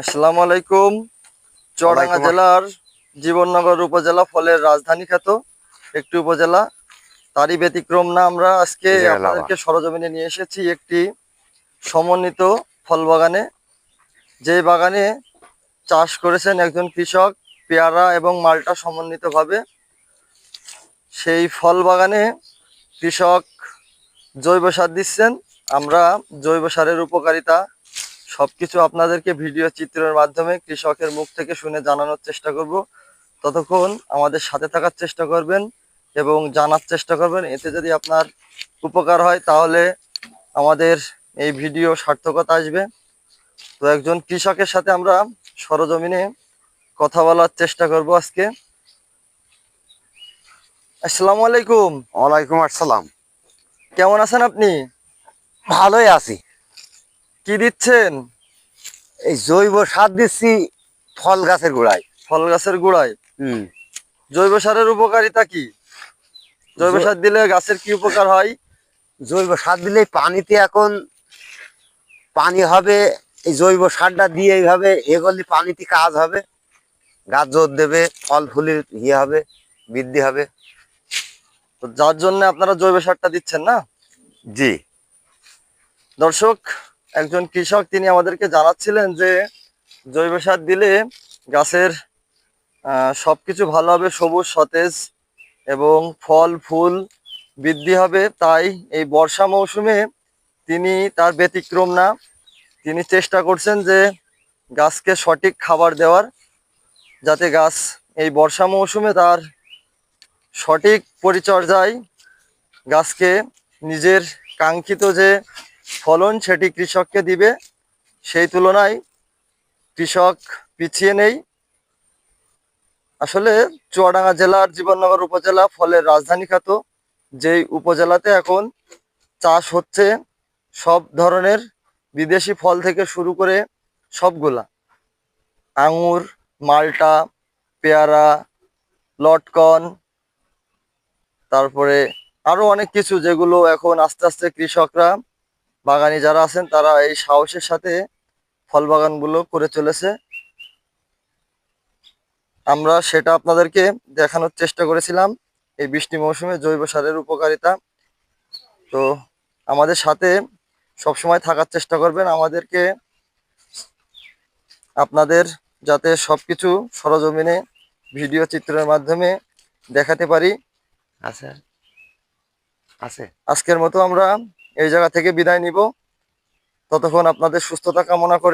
আসসালামু আলাইকুম ওয়ালাইকুম জেলার জীবননগর উপজেলা ফলের রাজধানী খ্যাত একটি উপজেলা। তারই ব্যতিক্রম না আমরা আজকে। আপনাদেরকে সরজমিনে নিয়ে এসেছি একটি সমন্বিত ফল বাগানে। যে বাগানে চাষ করেছেন একজন কৃষক পেয়ারা এবং মালটা সমন্বিতভাবে। সেই ফল বাগানে কৃষক জৈব সার দিচ্ছেন। আমরা জৈব সারের উপকারিতা সবকিছু আপনাদেরকে ভিডিও চিত্রের মাধ্যমে কৃষকের মুখ থেকে শুনে জানানোর চেষ্টা করব। ততক্ষণ আমাদের সাথে থাকার চেষ্টা করবেন এবং জানার চেষ্টা করবেন। এতে যদি আপনার উপকার হয় তাহলে আমাদের এই ভিডিও সার্থকতা আসবে। তো একজন কৃষকের সাথে আমরা সরজমিনে কথা বলার চেষ্টা করব আজকে। আসসালামু আলাইকুম। ওয়ালাইকুম আসসালাম। কেমন আছেন আপনি? ভালোই আছি। কি দিচ্ছেন? এই জৈব সার দিচ্ছি ফল গাছের গোড়ায়। ফল গাছের গোড়ায়? হুম। জৈব সারের উপকারিতা কি? জৈব সার দিলে গাছের কি উপকার হয়? জৈব সার দিলেই পানিতে এখন পানি হবে এই জৈব সারটা দিয়ে এইভাবে এগুলি পানিতে কাজ হবে। গাছ জোর দেবে ফল ফুলের ইয়ে হবে বৃদ্ধি হবে। তো যার জন্য আপনারা জৈব সারটা দিচ্ছেন না? জি। দর্শক একজন কৃষক তিনি আমাদেরকে জানাচ্ছিলেন যে জৈব সার দিলে গাছের সব কিছু ভালো হবে, সবুজ, সতেজ এবং ফল, ফুল বৃদ্ধি হবে। তাই এই বর্ষা মৌসুমে তিনি তার ব্যতিক্রম না। তিনি চেষ্টা করছেন যে গাছকে সঠিক খাবার দেওয়ার, যাতে গাছ এই বর্ষা মৌসুমে তার সঠিক পরিচর্যায় গাছকে নিজের কাঙ্ক্ষিত যে ফলন সেটি কৃষককে দিবে। সেই তুলনায় কৃষক পিছিয়ে নেই। আসলে চুয়াডাঙ্গা জেলার জীবননগর উপজেলা ফলের রাজধানী খ্যাত। যেই উপজেলাতে এখন চাষ হচ্ছে, সব ধরনের বিদেশি ফল থেকে শুরু করে সবগুলা। আঙুর, মালটা, পেয়ারা, লটকন, তারপরে আরও অনেক কিছু যেগুলো এখন আস্তে আস্তে কৃষকরা বাগানি যারা আছেন তারা এই সাহসের সাথে ফল বাগানগুলো করে চলেছে। আমরা সেটা আপনাদেরকে দেখানোর চেষ্টা করেছিলাম এই বৃষ্টি মৌসুমে জৈব সারের উপকারিতা। তো আমাদের সাথে সবসময় থাকার চেষ্টা করবেন। আমাদেরকে আপনাদের যাতে সব কিছু সরজমিনে ভিডিও চিত্রের মাধ্যমে দেখাতে পারি। আছে আছে। আজকের মতো আমরা এই জায়গা থেকে বিদায় নিব। ততক্ষণ আপনাদের সুস্থতা কামনা করে।